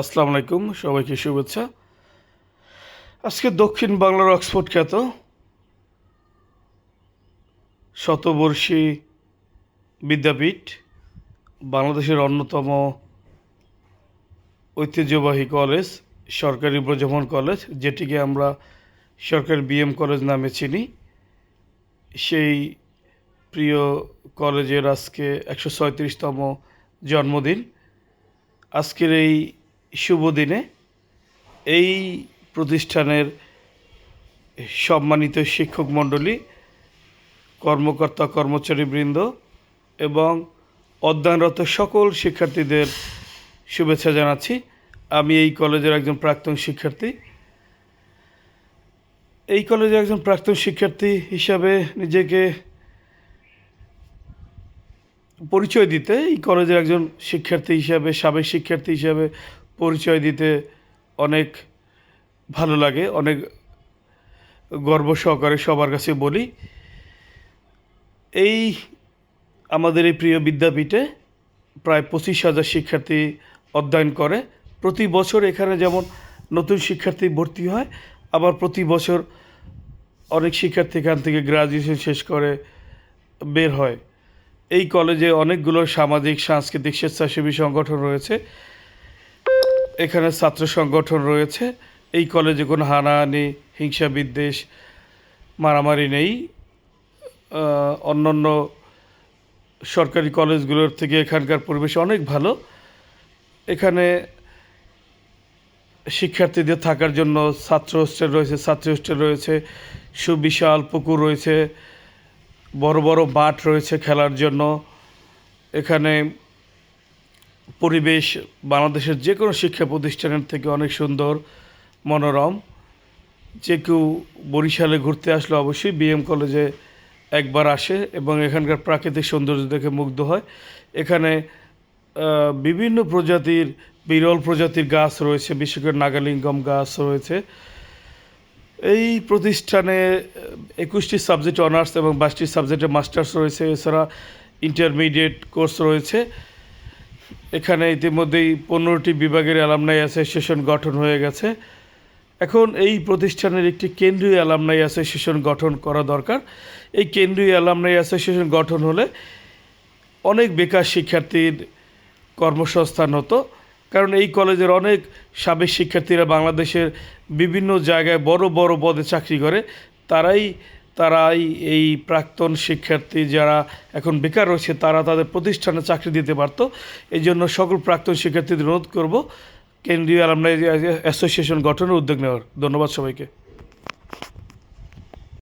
আসসালামু আলাইকুম, সবাইকে শুভেচ্ছা। আজকে দক্ষিণ বাংলার অক্সফোর্ড খ্যাত শতবর্ষী বিদ্যাপীঠ বাংলাদেশের অন্যতম ঐতিহ্যবাহী কলেজ, সরকারি ব্রজভন কলেজ, যেটিকে আমরা সরকারি বিএম কলেজ নামে চিনি। সেই প্রিয় কলেজের আজকে একশো ছয়ত্রিশতম জন্মদিন। আজকের এই শুভ দিনে এই প্রতিষ্ঠানের সম্মানিত শিক্ষক মণ্ডলী, কর্মকর্তা কর্মচারীবৃন্দ এবং অধ্যয়নরত সকল শিক্ষার্থীদের শুভেচ্ছা জানাচ্ছি। আমি এই কলেজের একজন প্রাক্তন শিক্ষার্থী। এই কলেজের একজন প্রাক্তন শিক্ষার্থী হিসাবে নিজেকে পরিচয় দিতে এই কলেজের একজন শিক্ষার্থী হিসাবে, সাবেক শিক্ষার্থী হিসাবে পরিচয় দিতে অনেক ভালো লাগে, অনেক গর্ব সহকারে সবার কাছে বলি। এই আমাদের এই প্রিয় বিদ্যাপীঠে প্রায় পঁচিশ হাজার শিক্ষার্থী অধ্যয়ন করে। প্রতি বছর এখানে যেমন নতুন শিক্ষার্থী ভর্তি হয়, আবার প্রতি বছর অনেক শিক্ষার্থী এখান থেকে গ্রাজুয়েশন শেষ করে বের হয়। এই কলেজে অনেকগুলো সামাজিক, সাংস্কৃতিক স্বেচ্ছাসেবী সংগঠন রয়েছে। এখানে ছাত্র সংগঠন রয়েছে। এই কলেজে কোনো হানাহানি, হিংসা, বিদ্বেষ, মারামারি নেই। অন্যান্য সরকারি কলেজগুলোর থেকে এখানকার পরিবেশ অনেক ভালো। এখানে শিক্ষার্থীদের থাকার জন্য ছাত্র হোস্টেল রয়েছে, ছাত্রী হোস্টেল রয়েছে, সুবিশাল পুকুর রয়েছে, বড় বড় মাঠ রয়েছে খেলার জন্য। এখানে পরিবেশ বাংলাদেশের যে কোনো শিক্ষা প্রতিষ্ঠানের থেকে অনেক সুন্দর, মনোরম। যে কেউ বরিশালে ঘুরতে আসলে অবশ্যই বিএম কলেজে একবার আসে এবং এখানকার প্রাকৃতিক সৌন্দর্য দেখে মুগ্ধ হয়। এখানে বিভিন্ন প্রজাতির, বিরল প্রজাতির গাছ রয়েছে, বিশেষ করে নাগালিঙ্গম গাছ রয়েছে। এই প্রতিষ্ঠানে একুশটি সাবজেক্ট অনার্স এবং বাইশটি সাবজেক্টে মাস্টার্স রয়েছে। এছাড়া ইন্টারমিডিয়েট কোর্স রয়েছে। এখানে ইতিমধ্যেই পনেরোটি বিভাগের অ্যালামনাই অ্যাসোসিয়েশন গঠন হয়ে গেছে। এখন এই প্রতিষ্ঠানের একটি কেন্দ্রীয় অ্যালামনাই অ্যাসোসিয়েশন গঠন করা দরকার। এই কেন্দ্রীয় অ্যালামনাই অ্যাসোসিয়েশন গঠন হলে অনেক বেকার শিক্ষার্থীর কর্মসংস্থান হতো, কারণ এই কলেজের অনেক সাবেক শিক্ষার্থীরা বাংলাদেশের বিভিন্ন জায়গায় বড় বড় পদে চাকরি করে। তারাই তারাই এই প্রাক্তন শিক্ষার্থী যারা এখন বেকার রয়েছে, তারা তাদের প্রতিষ্ঠানে চাকরি দিতে পারতো। এই জন্য সকল প্রাক্তন শিক্ষার্থীদের অনুরোধ করব, কেন্দ্রীয় অ্যালামনাই অ্যাসোসিয়েশন গঠনের উদ্যোগ নেওয়ার। ধন্যবাদ সবাইকে।